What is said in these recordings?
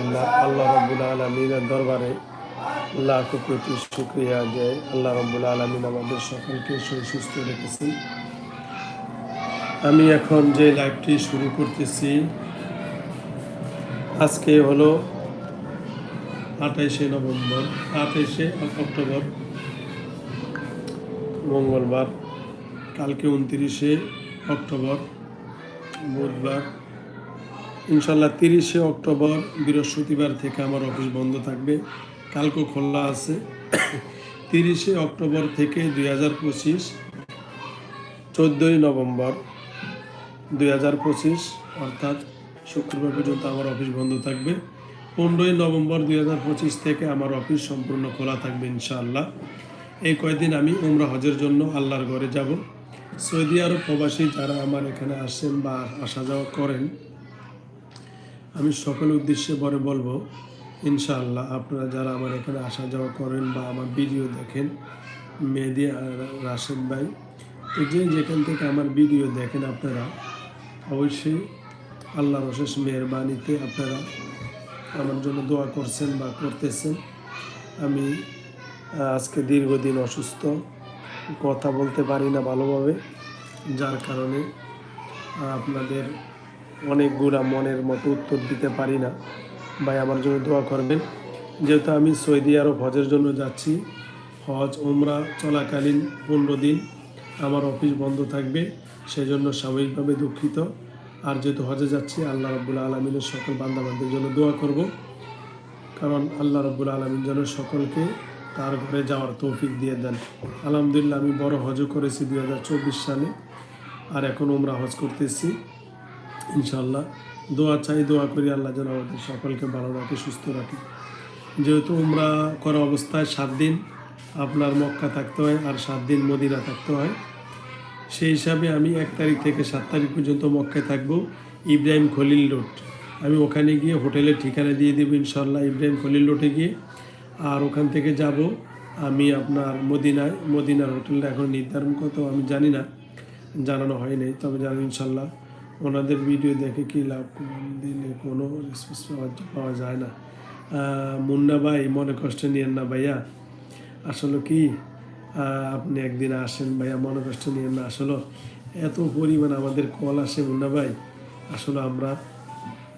আল্লাহ রব্বুল আলমিনের দরবারে লাখ কোটি শুক্রিয়া যে আল্লাহ রব্বুল আলমিন আমাদের সকলকে সুস্থ রেখেছেন আমি এখন যে লাইভটি শুরু করতেছি, আজকে হলো আঠাইশে নভেম্বর, আঠাইশে অক্টোবর, মঙ্গলবার, কালকে উনত্রিশে অক্টোবর, বুধবার ইনশাল্লাহ তিরিশে অক্টোবর বৃহস্পতিবার থেকে আমার অফিস বন্ধ থাকবে। কালকে খোলা আছে। তিরিশে অক্টোবর থেকে দুই হাজার পঁচিশ, চোদ্দোই নভেম্বর দুই হাজার পঁচিশ, অর্থাৎ শুক্রবার পর্যন্ত আমার অফিস বন্ধ থাকবে। পনেরোই নভেম্বর দুই হাজার পঁচিশ থেকে আমার অফিস সম্পূর্ণ খোলা থাকবে ইনশাআল্লাহ এই কয়েকদিন আমি উমরা হজের জন্য আল্লাহর ঘরে যাব। সৌদি আরব প্রবাসী যারা আমার এখানে আসেন বা আসা যাওয়া করেন আমি সকল উদ্দেশ্যে পরে বলব, ইনশাআল্লাহ আপনারা যারা আমার এখানে আসা যাওয়া করেন বা আমার ভিডিও দেখেন, মেহেদি রাশেদ ভাই, তো যে যেখান থেকে আমার ভিডিও দেখেন আপনারা, অবশ্যই আল্লাহর অশেষ মেহরবানিতে আপনারা আমার জন্য দোয়া করছেন বা করতেছেন। আমি আজকে দীর্ঘদিন অসুস্থ, কথা বলতে পারি না ভালোভাবে, যার কারণে আপনাদের অনেকগুলা মনের মতো উত্তর দিতে পারি না। ভাই, আমার জন্য দোয়া করবেন। যেহেতু আমি সৌদি আরব হজের জন্য যাচ্ছি, হজ, উমরা চলাকালীন পনেরো দিন আমার অফিস বন্ধ থাকবে, সেজন্য স্বাভাবিকভাবে দুঃখিত। আর যেহেতু হজে যাচ্ছি, আল্লাহ রব্বুল আলমিনের সকল বান্দাবান্ধবের জন্য দোয়া করব। কারণ আল্লাহ রব্বুল আলমিন যেন সকলকে তার ঘরে যাওয়ার তৌফিক দিয়ে দেন। আলহামদুলিল্লাহ, আমি বড় হজও করেছি দু হাজার চব্বিশ সালে, আর এখন উমরা হজ করতেছি। ইনশাল্লাহ দোয়া চাই, দোয়া করি আল্লাহ যেন আমাদের সকলকে ভালো রাখে, সুস্থ রাখে। যেহেতু উমরা করা অবস্থায় সাত দিন আপনার মক্কা থাকতে হয় আর সাত দিন মদিনা থাকতে হয়। সেই হিসাবে আমি এক তারিখ থেকে সাত তারিখ পর্যন্ত মক্কায় থাকব, ইব্রাহিম খলিল রোড। আমি ওখানে গিয়ে হোটেলের ঠিকানা দিয়ে দেবো ইনশাল্লাহ ইব্রাহিম খলিল রোডে গিয়ে। আর ওখান থেকে যাব আমি আপনার মদিনায়, মদিনার হোটেলটা এখন নির্ধারণ কত আমি জানি না, জানানো হয় নাই, তবে জানি ইনশাল্লাহ ওনাদের ভিডিও দেখে কি লাভ? দিলে কোনো রেসপন্স পাওয়া যায় না। মুন্না ভাই, মনে কষ্ট নিয়েন না ভাইয়া। আসলে কি? আপনি একদিন আসেন ভাইয়া, মনে কষ্ট নিয়েন না। আসলে এত পরিমাণ আমাদের কল আসে মুন্না ভাই। আসলে আমরা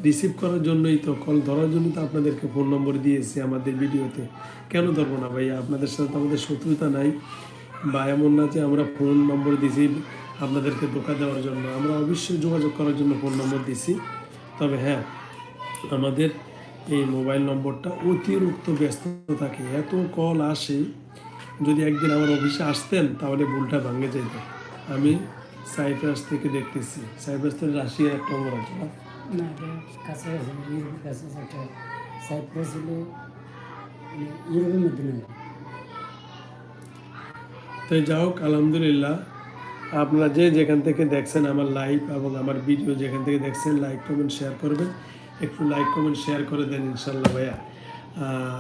রিসিভ করার জন্যই তো কল ধরার জন্যই তো আপনাদেরকে ফোন নম্বর দিয়েছি আমাদের ভিডিওতে কেন ধরবো না ভাইয়া? আপনাদের সাথে তো আমাদের শত্রুতা নাই। বা এমন না যে আমরা ফোন নম্বর দিয়েছি আপনাদেরকে ধোকা দেওয়ার জন্য আমরা অবশ্যই যোগাযোগ করার জন্য ফোন নম্বর দিছি। তবে হ্যাঁ আমাদের এই মোবাইল নম্বরটা অতিরিক্ত ব্যস্ত থাকে। এত কল আসে যদি একদিন আমার অফিসে আসতেন তাহলে ভুলটা ভাঙে যেত। আমি সাইপ্রাস থেকে দেখতেছি। সাইপ্রাস থেকে রাশিয়ার একটা নম্বর আছে না? একটা সাইপ্রাস হলো মানে ইউরোপের মধ্যে নয় তো যাই হোক আলহামদুলিল্লাহ আপনারা যে যেখান থেকে দেখছেন আমার লাইভ এবং আমার ভিডিও যেখান থেকে দেখছেন, লাইক, কমেন্ট শেয়ার করবেন। একটু লাইক, কমেন্ট শেয়ার করে দেন ইনশাল্লাহ ভাইয়া।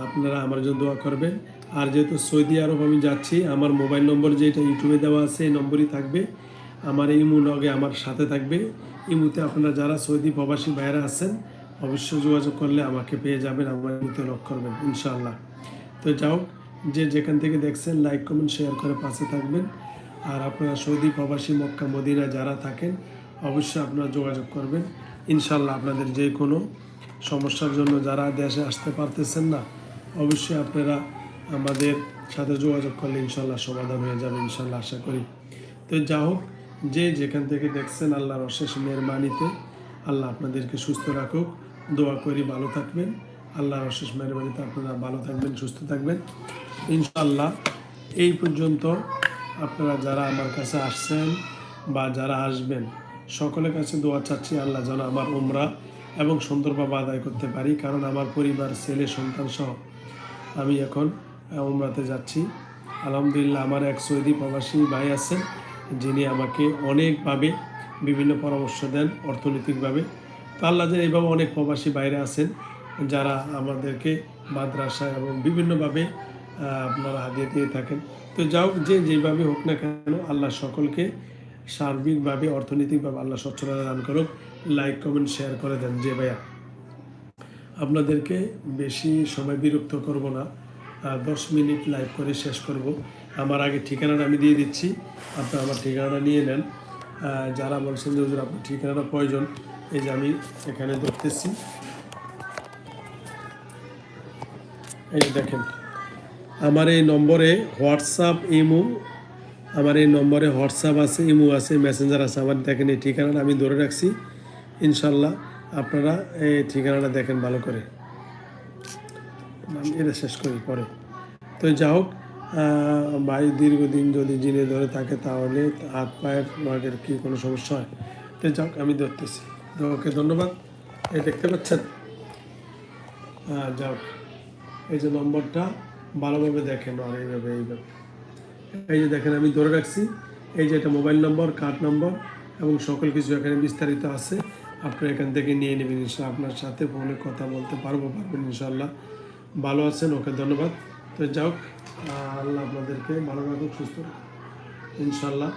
আপনারা আমার জন্য দোয়া করবেন। আর যেহেতু সৌদি আরব আমি যাচ্ছি, আমার মোবাইল নম্বর যেটা ইউটিউবে দেওয়া আছে, এই নম্বরই থাকবে। আমার ইমু লগে আমার সাথে থাকবে। ইমুতে আপনারা যারা সৌদি প্রবাসী ভাইয়েরা আছেন, অবশ্যই যোগাযোগ করলে আমাকে পেয়ে যাবেন, আমার ইমুতে লক করবেন ইনশাল্লাহ তো যাও যে যেখান থেকে দেখছেন, লাইক, কমেন্ট শেয়ার করে পাশে থাকবেন। আর আপনারা সৌদি প্রবাসী মক্কা মদিনা যারা থাকেন, অবশ্যই আপনারা যোগাযোগ করবেন। ইনশাল্লাহ আপনাদের যে কোনো সমস্যার জন্য যারা দেশে আসতে পারতেছেন না, অবশ্যই আপনারা আমাদের সাথে যোগাযোগ করলে ইনশাল্লাহ সমাধান হয়ে যাবে ইনশাল্লাহ আশা করি। তো যা হোক, যে যেখান থেকে দেখছেন আল্লাহর অশেষ মেহরবানিতে, আল্লাহ আপনাদেরকে সুস্থ রাখুক, দোয়া করি ভালো থাকবেন। আল্লাহর অশেষ মেহরবানিতে আপনারা ভালো থাকবেন, সুস্থ থাকবেন। ইনশাল্লাহ এই পর্যন্ত আপনারা যারা আমার কাছে আসছেন বা যারা আসবেন, সকলের কাছে দোয়া চাচ্ছি আল্লাহ যেন আমার উমরা এবং সুন্দরভাবে আদায় করতে পারি, কারণ আমার পরিবার, ছেলে, সন্তান সহ আমি এখন উমরাতে যাচ্ছি। আলহামদুলিল্লাহ আমার এক সৌদি প্রবাসী ভাই আছেন যিনি আমাকে অনেকভাবে বিভিন্ন পরামর্শ দেন অর্থনৈতিকভাবে। তো আল্লাহ যে এইভাবে অনেক প্রবাসী বাইরে আছেন, যারা আমাদেরকে মাদ্রাসা এবং বিভিন্নভাবে আপনারা হাতিয়ে দিয়ে থাকেন। তো যাও, যে যেভাবে হোক না কেন, আল্লাহ সকলকে সার্বিকভাবে, অর্থনৈতিকভাবে আল্লাহ সচ্ছলতা দান করুক। লাইক কমেন্ট শেয়ার করে দেন যে ভাইয়া। আপনাদেরকে বেশি সময় বিরক্ত করব না। দশ মিনিট লাইভ করে শেষ করব। আমার আগে ঠিকানাটা আমি দিয়ে দিচ্ছি। আপনারা আমার ঠিকানাটা নিয়ে নেন। যারা বলছেন যে আপনার ঠিকানাটা প্রয়োজন। এই যে আমি এখানে ধরতেছি। এই দেখেন। আমার এই নম্বরে হোয়াটসঅ্যাপ ইমো, আমার এই নম্বরে হোয়াটসঅ্যাপ আছে, ইমো আছে, মেসেঞ্জার আছে, আমার দেখেন এই ঠিকানাটা আমি ধরে রাখছি। ইনশাল্লাহ আপনারা এই ঠিকানাটা দেখেন ভালো করে। আমি এটা শেষ করি পরে। তো যা হোক ভাই দীর্ঘদিন যদি জিনে ধরে থাকে তাহলে হাত পায়ের মাগের কি কোনো সমস্যা হয়? তো যাক আমি ধরতেছি। তো ওকে ধন্যবাদ। এই দেখতে পাচ্ছেন? হ্যাঁ যাও এই যে নম্বরটা ভালোভাবে দেখেন, আর এইভাবে এইভাবে। এই যে দেখেন, আমি ধরে রাখছি, এই যে এটা মোবাইল নম্বর, কার্ড নম্বর, এবং সকল কিছু এখানে বিস্তারিত আছে। আপনি এখান থেকে নিয়ে নেবেন ইনশাল্লাহ আপনার সাথে ফোনে কথা বলতে পারব, পারবেন ইনশাল্লাহ ভালো আছেন? ওকে, ধন্যবাদ। তো যাও আল্লাহ আপনাদেরকে ভালো রাখুক, সুস্থ ইনশাল্লাহ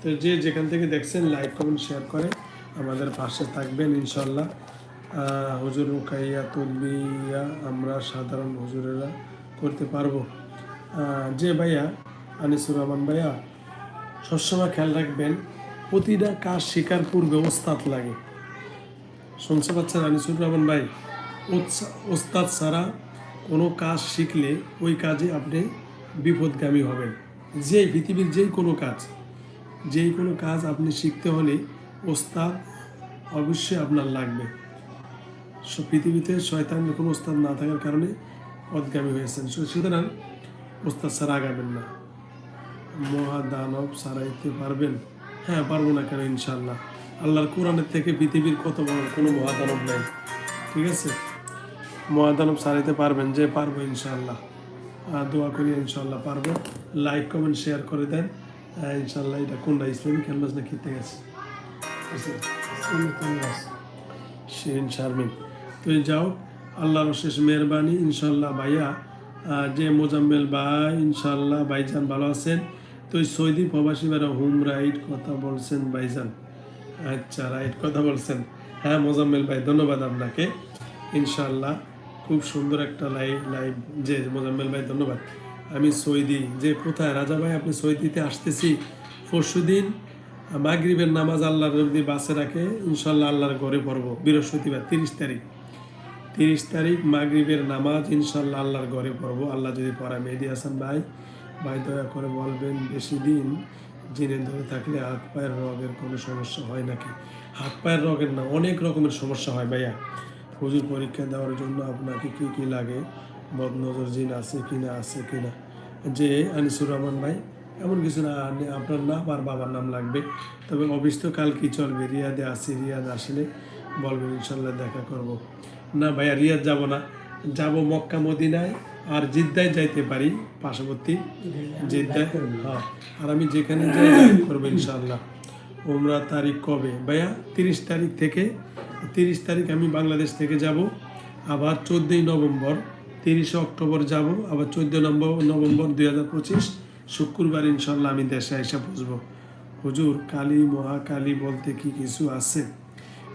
তো যে যেখান থেকে দেখছেন, লাইক, কমেন্ট, শেয়ার করে আমাদের পাশে থাকবেন ইনশাল্লাহ হুজুর রুকাইয়া তদবিয়া আমরা সাধারণ হুজুরেরা করতে পারব। যে ভাইয়া, আনিসুর রহমান ভাইয়া, সবসময় খেয়াল রাখবেন, প্রতিটা কাজ শেখার পূর্বে ওস্তাদ লাগে। শুনতে পাচ্ছেন আনিসুর রহমান ভাই? ওস্তাদ ছাড়া কোনো কাজ শিখলে ওই কাজে আপনি বিপদগামী হবেন। যে পৃথিবীর যেই কোনো কাজ যেই কোনো কাজ আপনি শিখতে হলে ওস্তাদ অবশ্যই আপনার লাগবে। পৃথিবীতে শয়তানের কোনো ওস্তাদ না থাকার কারণে পদগামী হয়েছেন। সুতরাং ওস্তাদ ছাড়া আগাবেন না। মহাদানব সারাইতে পারবেন? হ্যাঁ পারব না কেন ইনশাল্লাহ আল্লাহর কোরআনের থেকে পৃথিবীর কত বড় কোনো মহাদানব নেই। ঠিক আছে? মহাদানব সারাইতে পারবেন যে পারব ইনশাল্লাহ দোয়া করি ইনশাল্লাহ পারব। লাইক কমেন্ট শেয়ার করে দেন। ইনশাল্লাহ এটা কোনটা, ইসলামিক ক্যানভাস না খেতে গেছে? শিরিন শারমিন তো যাও আল্লাহর শেষ মেহরবানি ইনশাল্লাহ ভাইয়া যে মোজাম্মেল ভাই ইনশাল্লাহ ভাইজান ভালো আছেন। তো এই সৌদি প্রবাসী ভাইরা হোম রাইট কথা বলছেন ভাইজান। আচ্ছা রাইট কথা বলছেন। হ্যাঁ মোজাম্মেল ভাই, ধন্যবাদ আপনাকে। ইনশাল্লাহ খুব সুন্দর একটা লাইভ লাইভ যে মোজাম্মেল ভাই, ধন্যবাদ। আমি সৌদি, যে কোথায়? রাজা ভাই, আপনি সৌদিতে আসতেছি। পরশু দিন মাগরিবের নামাজ আল্লাহর বাসে রাখে ইনশাল্লাহ আল্লাহর ঘরে পড়ব, বৃহস্পতিবার, তিরিশ তারিখ। তিরিশ তারিখ মাগরিবের নামাজ ইনশাল্লাহ আল্লাহর ঘরে পড়ব। আল্লাহ যদি পড়ায়, মেহেদি হাসান ভাই ভাই দয়া করে বলবেন বেশি দিন জিনে ধরে থাকলে হাত পায়ের রোগের কোনো সমস্যা হয় নাকি? হাত পায়ের রোগের না, অনেক রকমের সমস্যা হয় ভাইয়া। হুজুর পরীক্ষা দেওয়ার জন্য আপনাকে কি কি লাগে? বদনজর জিন আছে কি না, আছে কি না? যে আনিসুর রহমান ভাই, এমন কিছু না আপনার নাম আর বাবার নাম লাগবে। তবে অফিস কাল কি চলবে, রিয়াদে আসি রিয়াদ আসলে বলবেন ইনশাল্লাহ দেখা করব। না ভাইয়া রিয়াদ যাব না। যাব মক্কা মদিনায় আর জিদ্দায় যাইতে পারি পার্শ্ববর্তী জিদ্দায় হ্যাঁ আর আমি যেখানে যাই করব ইনশাল্লাহ ওমরা তারিখ কবে? ভাইয়া তিরিশ তারিখ থেকে তিরিশ তারিখ আমি বাংলাদেশ থেকে যাব আবার চোদ্দোই নভেম্বর তিরিশে অক্টোবর যাব আবার চোদ্দোই নম্বর নভেম্বর দুই হাজার পঁচিশ শুক্রবার ইনশাল্লাহ আমি দেশে এসে পৌঁছবো হুজুর কালী মহাকালী বলতে কি কিছু আছে?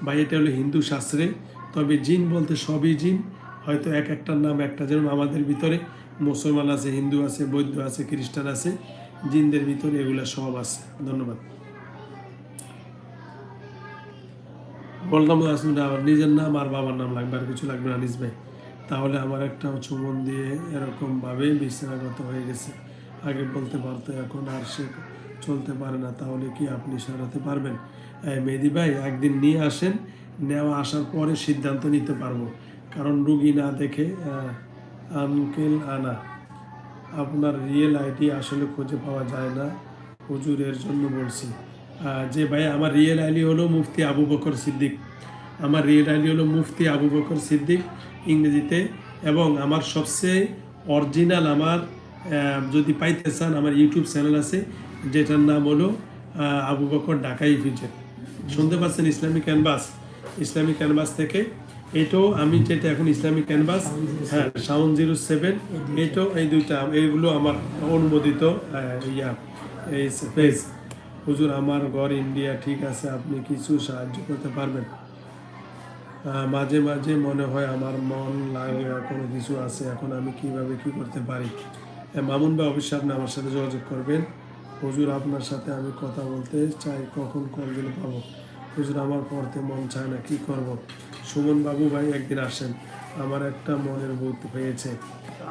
বা এটা হলো হিন্দু শাস্ত্রে তবে জিন বলতে সবই জিন। হয়তো এক একটার নাম একটা। যেমন আমাদের ভিতরে মুসলমান আছে, হিন্দু আছে, বৌদ্ধ আছে, খ্রিস্টান আছে, জিনদের ভিতরে এগুলো সব আছে। ধন্যবাদ। বললাম আসুন আমার নিজের নাম আর বাবার নাম লাগবে, আর কিছু লাগবে না, আনিস ভাই। তাহলে আমার একটা চুমন দিয়ে এরকমভাবে বিছানাগত হয়ে গেছে। আগে বলতে পারতো, এখন আর সে চলতে পারে না। তাহলে কি আপনি সারাতে পারবেন? মেহেদি ভাই, একদিন নিয়ে আসেন নেওয়া আসার পরে সিদ্ধান্ত নিতে পারব। কারণ রুগী না দেখে আনকেল আনা, আপনার রিয়েল আইডি আসলে খুঁজে পাওয়া যায় না, হুজুরের জন্য বলছি। যে ভাই, আমার রিয়েল আইডি হলো মুফতি আবু বকর সিদ্দিক। আমার রিয়েল আইডি হলো মুফতি আবু বকর সিদ্দিক ইংরেজিতে এবং আমার সবচেয়ে অরিজিনাল আমার যদি পাইতে চান, আমার ইউটিউব চ্যানেল আছে, যেটার নাম হলো আবু বকর ঢাকাই ফিজেট শুনতে পাচ্ছেন ইসলামিক ক্যানভাস? ইসলামিক ক্যানভাস থেকে। এটাও আমি যেটা এখন ইসলামিক ক্যানভাস হ্যাঁ সাউন্ড জিরো সেভেন এটাও এই দুইটা এইগুলো আমার অনুমোদিত ইয়া এই পেজ হুজুর আমার ঘর ইন্ডিয়া ঠিক আছে আপনি কিছু সাহায্য করতে পারবেন। মাঝে মাঝে মনে হয় আমার মন লাগে কোনো কিছু আছে এখন আমি কীভাবে কি করতে পারি? হ্যাঁ, মামুন ভাই অবশ্যই আপনি আমার সাথে যোগাযোগ করবেন। হুজুর আপনার সাথে আমি কথা বলতে চাই কখন কল দিলে পাবো? হুজুর, আমার পড়তে মন চায় না, কি করব? সুমন বাবু ভাই একদিন আসেন, আমার একটা মনের ভূত হয়েছে।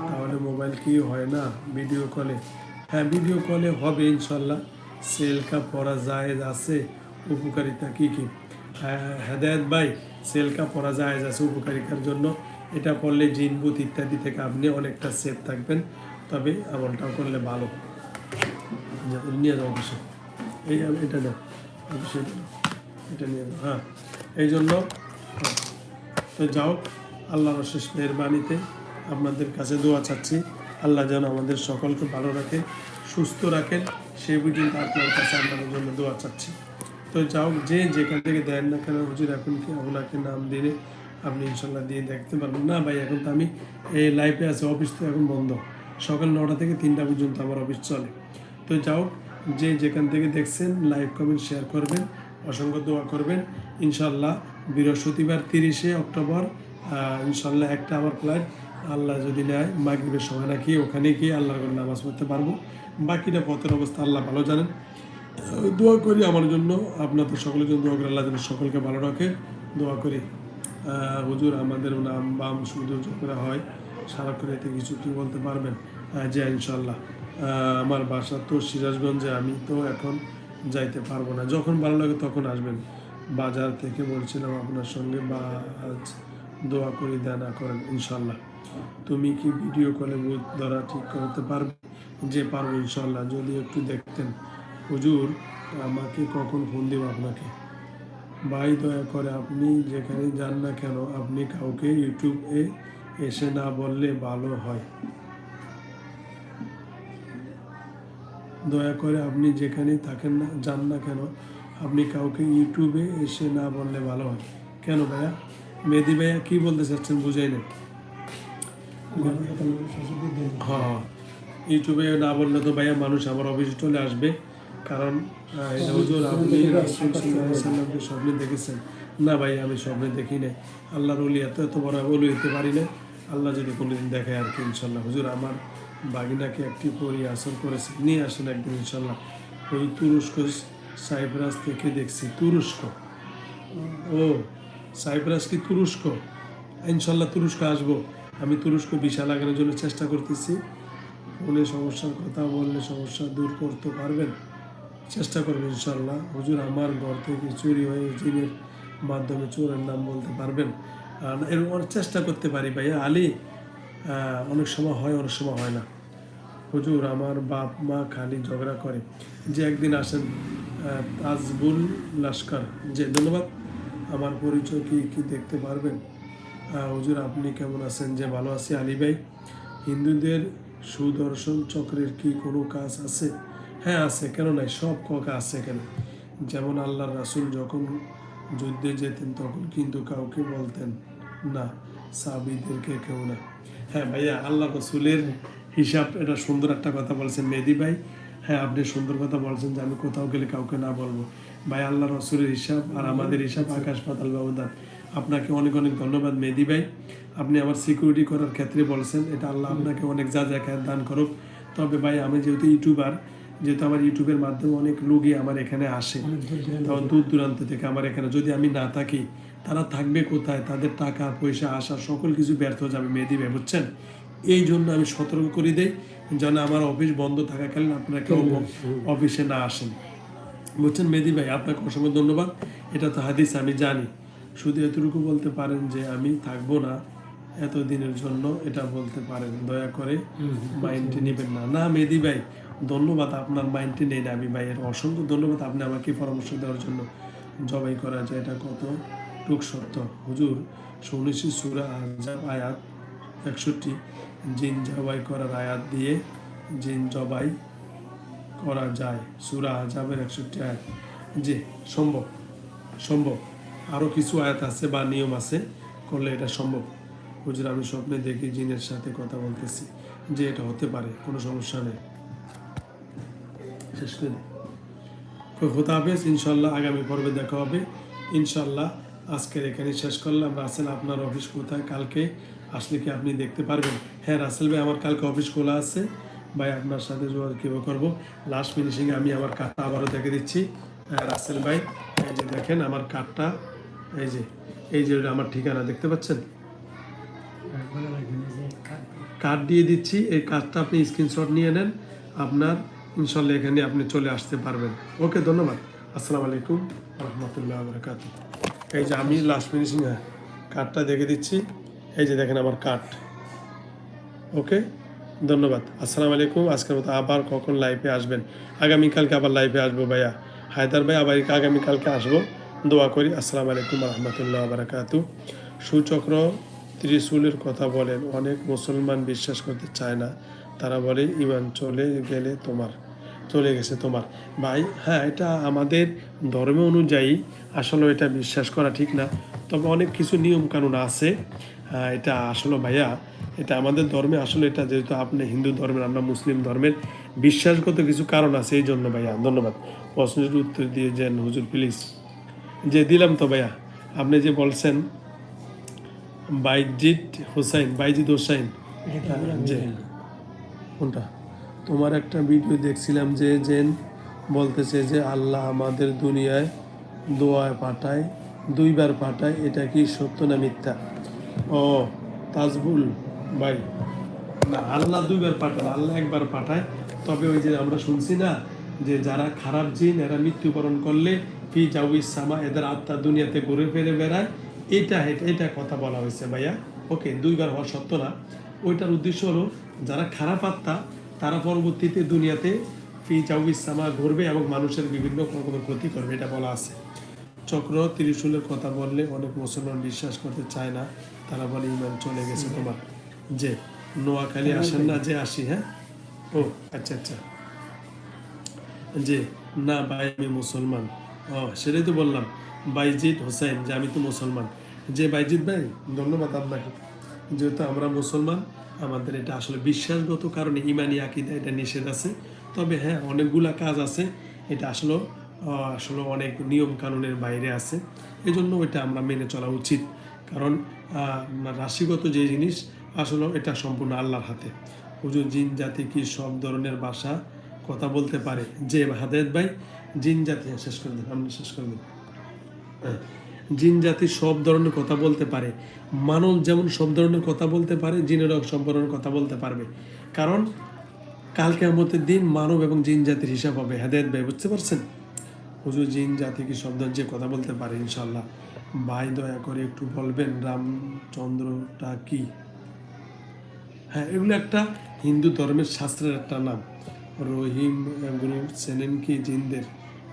তাহলে মোবাইল কি হয় না? ভিডিও কলে হ্যাঁ ভিডিও কলে হবে ইনশাল্লাহ। সেলকা পড়া যায় আছে, উপকারিতা কি কি? হ্যাঁ ভাই, সেলকা পড়া যায় আছে উপকারিতার জন্য। এটা পড়লে জিনবুত ইত্যাদি থেকে আপনি অনেকটা সেফ থাকবেন। তবে আমলটাও করলে ভালো। নিয়ে যাও অফিসে। এই এটা নাও অফিসে এটা নিয়ে হ্যাঁ এই জন্য হ্যাঁ। তো যাও, আল্লাহর অশেষ মেহরবানিতে আপনাদের কাছে দোয়া চাচ্ছি। আল্লাহ যেন আমাদের সকলকে ভালো রাখেন সুস্থ রাখেন সেই পর্যন্ত আপনার কাছে আপনাদের জন্য দোয়া চাচ্ছি। তো যাও, যে যেখান থেকে দেন না কেন, হুজুর, এখন কি ওনাকে নাম দিলে আপনি ইনশাল্লাহ দিয়ে দেখতে পারবেন। না ভাই, এখন তো আমি এই লাইফে আছে অফিস তো এখন বন্ধ। সকাল নটা থেকে তিনটা পর্যন্ত আমার অফিস চলে। তো যাও, যে যেখান থেকে দেখছেন লাইভ কমেন্ট শেয়ার করবেন। অসংখ্য দোয়া করবেন। ইনশাল্লাহ বৃহস্পতিবার তিরিশে অক্টোবর ইনশাল্লাহ একটা আমার ফ্লাইট আল্লাহ যদি নেয়, মাগরিবের সময় নাকি ওখানে গিয়ে আল্লাহর ঘরে নামাজ পড়তে পারব। বাকিটা পথের অবস্থা আল্লাহ ভালো জানেন। দোয়া করি আমার জন্য, আপনাদের সকলের জন্য দোয়া করি, আল্লাহ যেন সকলকে ভালো রাখে। দোয়া করি হুজুর আমাদের নাম বাম সৌন্দর্য করে হয়, সারাক্ষণ এতে কিছু কি বলতে পারবেন? যে ইনশাল্লাহ আমার বাসা তো সিরাজগঞ্জে, আমি তো এখন যাইতে পারব না। যখন ভালো লাগে তখন আসবেন। বাজার থেকে বলছিলাম আপনার সঙ্গে, বা আজ দোয়া করি দেনা করেন, ইনশাল্লাহ। তুমি কি ভিডিও কলে বুথ ধরা ঠিক করতে পারবে? যে পারব, ইনশাল্লাহ। যদি একটু দেখতেন। হুজুর, আমাকে কখন ফোন দেব আপনাকে? ভাই, দয়া করে আপনি যেখানে যান না কেন, আপনি কাউকে ইউটিউবে এসে না বললে ভালো হয়। দয়া করে আপনি যেখানেই থাকেন না, যান না কেন, আপনি কাউকে ইউটিউবে এসে না বললে ভালো হয়। কেন ভাইয়া? মেদি ভাইয়া কি বলতে চাচ্ছেন বুঝাই না হ্যাঁ ইউটিউবে না বললে তো ভাইয়া মানুষ আমার অফিসে চলে আসবে। কারণ আপনি স্বপ্নে দেখেছেন। না ভাই, আমি স্বপ্নে দেখি নাই। আল্লাহর ওলি এত এত বড় ওলি হতে পারি না আল্লাহ যদি কোনোদিন দেখে আর কি ইনশাল্লাহ হুজুর, আমার বাগিনাকে একটি পরি আসর করেছে। নিয়ে আসেন একদিন ইনশাল্লাহ ওই তুরস্ক সাইপ্রাস থেকে দেখছি। তুরস্ক। ও, সাইপ্রাস কি তুরস্ক? ইনশাল্লাহ তুরস্ক আসব। আমি তুরস্ক ভিসা লাগানোর জন্য চেষ্টা করতেছি। ফোনে সমস্যার কথা বললে সমস্যা দূর করতে পারবেন? চেষ্টা করবেন ইনশাল্লাহ হুজুর, আমার ঘর থেকে চুরি হয়ে জিনের মাধ্যমে চোরের নাম বলতে পারবেন? আর এরকম চেষ্টা করতে পারি ভাইয়া। আলী অনেক সময় হয়, অনেক সময় হয় না। হুজুর, আমার বাপ, মা, খালি ঝগড়া করে। যে একদিন আসেন তাজবুল লস্কর যে, ধন্যবাদ। আমার পরিচয় কি কি দেখতে পারবেন? হুজুর, আপনি কেমন আছেন? যে, ভালো আছি, আলী ভাই। হিন্দুদের সুদর্শন চক্রের কি কোনো কাজ আছে? হ্যাঁ আছে। কেন নাই? সব কথা আছে কেন? যেমন আল্লাহর রাসুল যখন যুদ্ধে যেতেন, তখন কিন্তু কাউকে বলতেন, না সাবিদেরকে কেউ না। হ্যাঁ ভাইয়া আল্লাহ রসুলের হিসাব এটা সুন্দর একটা কথা বলছেন মেদি ভাই। হ্যাঁ আপনি সুন্দর কথা বলছেন যে আমি কোথাও গেলে কাউকে না বলব। ভাই আল্লাহ রসুলের হিসাব আর আমাদের হিসাব আকাশ পাতাল ব্যবধান আপনাকে অনেক অনেক ধন্যবাদ মেদি ভাই। আপনি আমার সিকিউরিটি করার ক্ষেত্রে বলছেন এটা আল্লাহ আপনাকে অনেক যা যা দান করুক। তবে ভাই আমি যেহেতু ইউটিউবার যেহেতু আমার ইউটিউবের মাধ্যমে অনেক লোকই আমার এখানে আসে। তখন দূর দূরান্ত থেকে। আমার এখানে যদি আমি না থাকি তারা থাকবে কোথায়? তাদের টাকা পয়সা আসা সকল কিছু ব্যর্থ যাবে মেয়েদি ভাই বুঝছেন? এই জন্য আমি সতর্ক করে দেই যেন আমার অফিস বন্ধ থাকাকালীন আপনারা কেউ অফিসে না আসেন। বুঝছেন মেদি ভাই আপনাকে অসংখ্য ধন্যবাদ। এটা তো হাদিস আমি জানি। শুধু এতটুকু বলতে পারেন যে আমি থাকব না এতদিনের জন্য এটা বলতে পারেন। দয়া করে মাইন্ডে নেবেন না। না মেদি ভাই ধন্যবাদ আপনার মাইন্ডে নেই না আমি ভাইয়ের। অসংখ্য ধন্যবাদ আপনি আমাকে পরামর্শ দেওয়ার জন্য। জবাই করা যায়, এটা কত? টুক সত্য। হুজুর, শুনেছি সুরা আজাব আয়াত একষট্টি। জিন জবাই করার আয়াত দিয়ে জিন জবাই করা যায়। সুরা আজাবের একষট্টি আয়াত। জি, সম্ভব। সম্ভব। আরও কিছু আয়াত আছে বা নিয়ম আছে, করলে এটা সম্ভব। হুজুর, আমি স্বপ্নে দেখি জিনের সাথে কথা বলতেছি। যে এটা হতে পারে, কোনো সমস্যা নেই। শেষ করে। তো খোদা হাফেজ ইনশাল্লাহ আগামী পর্বে দেখা হবে। ইনশাল্লাহ আজকের এখানে শেষ করলাম। রাসেল আপনার অফিস কোথায়? কালকে আসলে কি আপনি দেখতে পারবেন? হ্যাঁ রাসেল ভাই আমার কালকে অফিস খোলা আছে। ভাই আপনার সাথে যোগাযোগ কীভাবে করব? লাস্ট ফিনিশিংয়ে আমি আমার কার্ডটা আবারও দেখে দিচ্ছি। হ্যাঁ, রাসেল ভাই এই যে দেখেন আমার কার্ডটা এই যে এই যে আমার ঠিকানা দেখতে পাচ্ছেন? কার্ড। দিয়ে দিচ্ছি। এই কার্ডটা আপনি স্ক্রিনশট নিয়ে নেন। আপনার ইনশাল্লাহ এখানে আপনি চলে আসতে পারবেন। ওকে, ধন্যবাদ। আসসালামু আলাইকুম রহমতুল্লাহ বরকাত এই যে আমি লাস্ট ফিনিশিং কার্ডটা দেখে দিচ্ছি। এই যে দেখেন আমার কার্ড ওকে, ধন্যবাদ। আসসালামু আলাইকুম, আজকের মতো আবার কখন লাইভে আসবেন? আগামীকালকে আবার লাইভে আসব ভাইয়া। হায়দার ভাই, আবার আগামীকালকে আসব। দোয়া করি। আসসালামু আলাইকুম রহমতুল্লাহ বারাকাতু সুচক্র ত্রিশূলের কথা বলেন, অনেক মুসলমান বিশ্বাস করতে চায় না। তারা বলে ইমান চলে গেলে তোমার চলে গেছে তোমার। ভাই হ্যাঁ এটা আমাদের ধর্ম অনুযায়ী আসলে এটা বিশ্বাস করা ঠিক না। তবে অনেক কিছু নিয়ম কানুন আছে। হ্যাঁ, এটা আসলে ভাইয়া এটা আমাদের ধর্মে আসলে এটা যেহেতু আপনি হিন্দু ধর্মের আমরা মুসলিম ধর্মের বিশ্বাসগত কিছু কারণ আছে এই জন্য ভাইয়া ধন্যবাদ। প্রশ্নের উত্তর দিয়ে যান হুজুর প্লিজ যে দিলাম তো ভাইয়া আপনি যে বলছেন বাইজিৎ হোসাইন বাইজিৎ হোসাইন। এটা কি বলা যে বুঝলেন না? কোনটা তোমার একটা ভিডিও দেখছিলাম যে জেন বলতেছে যে আল্লাহ আমাদের দুনিয়ায় দোয়ায় পাঠায়, দুইবার পাঠায়, এটা কি সত্য না মিথ্যা? ও, তাজবুল, ভাই। না, আল্লাহ দুইবার পাঠায় আল্লাহ একবার পাঠায়। তবে ওই যে আমরা শুনছি না যে যারা খারাপ জিন, এরা মৃত্যুবরণ করলে ফি জাউইস সামা, এদের আত্মা দুনিয়াতে ঘুরে ফিরে বেড়ায়। এটা- এটা কথা বলা হয়েছে ভাইয়া। ওকে, দুইবার হওয়া সত্য না। ওইটার উদ্দেশ্য হলো যারা খারাপ আত্মা তারা পরবর্তীতে দুনিয়াতে ফি জাউইস সামা ঘুরবে এবং মানুষের বিভিন্ন রকমের ক্ষতি করবে এটা বলা আছে। চক্র ত্রিশূলের কথা বললে অনেক মুসলমান বিশ্বাস করতে চায় না তারা বলে ইমান চলে গেছে তোমার। যে নোয়াখালী আসেন না যে আসি হ্যাঁ? ও আচ্ছা আচ্ছা। যে না ভাই আমি মুসলমান। ও সেটাই তো বললাম। বাইজিৎ হোসেন যে আমি তো মুসলমান। যে বাইজিৎ ভাই ধন্যবাদ আপনাকে। যেহেতু আমরা মুসলমান আমাদের এটা আসলে বিশ্বাসগত কারণে ইমানি আকিদা এটা নিষেধ আছে। তবে হ্যাঁ অনেকগুলা কাজ আছে। এটা আসলে আসলে অনেক নিয়ম কানুনের বাইরে আছে। এজন্য ওইটা আমরা মেনে চলা উচিত। কারণ রাশিগত যে জিনিস আসলে এটা সম্পূর্ণ আল্লাহর হাতে। হুজুর জিন জাতি কি সব ধরনের ভাষা কথা বলতে পারে? যে হাদায়ত ভাই জিন জাতি হ্যাঁ, শেষ করে দিন আপনি শেষ করে দিন। হ্যাঁ, জিন জাতি সব ধরনের কথা বলতে পারে। মানব যেমন সব ধরনের কথা বলতে পারে, জিনেরও সব ধরনের কথা বলতে পারবে। কারণ, কাল কেমতের দিন মানব এবং জিন জাতির হিসাব হবে। হেদায়ত ভাই, বুঝতে পারছেন? হুজুর, জিন জাতি কি শব্দ যে কথা বলতে পারে ইনশাল্লাহ ভাই, দয়া করে একটু বলবেন, রামচন্দ্রটা কি? হ্যাঁ এগুলো একটা হিন্দু ধর্মের শাস্ত্রের একটা নাম। রহিম গুরু চেনেন কি জিনদের?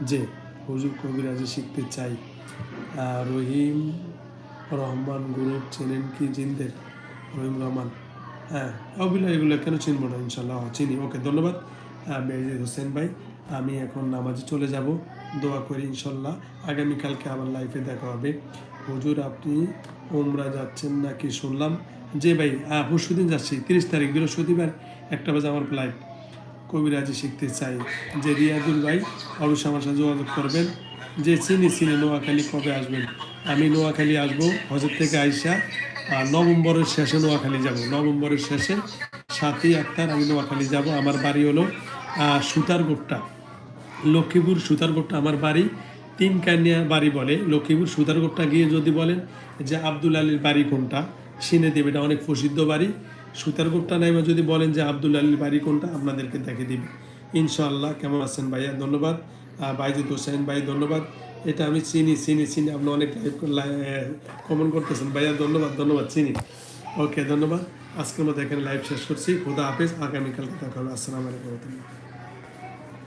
যে হুজুর কবিরাজি শিখতে চাই। রহিম রহমান গুরু চেনেন কি জিনদের? রহিম রহমান। হ্যাঁ ওগুলো এগুলো কেন চিনবো না? ইনশাল্লাহ চিনি। ওকে ধন্যবাদ। মেহজিদ হোসেন ভাই আমি এখন নামাজে চলে যাব। দোয়া করি ইনশাল্লাহ আগামীকালকে আবার লাইফে দেখা হবে। হুজুর আপনি ওমরা যাচ্ছেন নাকি শুনলাম? যে ভাই আহ, পরশুদিন যাচ্ছি তিরিশ তারিখ বৃহস্পতিবার একটা বাজে আমার ফ্লাইট কবিরাজি শিখতে চাই। যে রিয়াদুল ভাই অবশ্যই আমার সাথে যোগাযোগ করবেন। যে চিনি চিনি নোয়াখালী কবে আসবেন? আমি নোয়াখালী আসব হজর থেকে আইসা আর নভেম্বরের শেষে নোয়াখালী যাব। নভেম্বরের শেষে সাতই আক্তার আমি নোয়াখালী যাব আমার বাড়ি হলো আহ, সুতারগুপ্তা লক্ষ্মীপুর সুতারগুপ্তা আমার বাড়ি। তিন কান্যা বাড়ি বলে। লক্ষ্মীপুর সুতারগুপ্তা গিয়ে যদি বলেন যে আব্দুল আলীর বাড়ি কোনটা? সিনে দেবে এটা অনেক প্রসিদ্ধ বাড়ি। সুতারগুপ্তা নাইমা যদি বলেন যে আব্দুল আলীর বাড়ি কোনটা আপনাদেরকে দেখে দিবে। ইনশাআল্লাহ কেমন আছেন ভাইয়া? ধন্যবাদ। বাইজিদ হোসেন ভাই, ধন্যবাদ। এটা আমি চিনি চিনি চিনি। আপনি অনেক কমেন্ট করতেছেন। ভাইয়া, ধন্যবাদ ধন্যবাদ, চিনি। ওকে ধন্যবাদ। আজকের মতো এখানে লাইভ শেষ করছি। খোদা হাফেজ। আগামীকালকে দেখা হবে। আসসালামু আলাইকুম।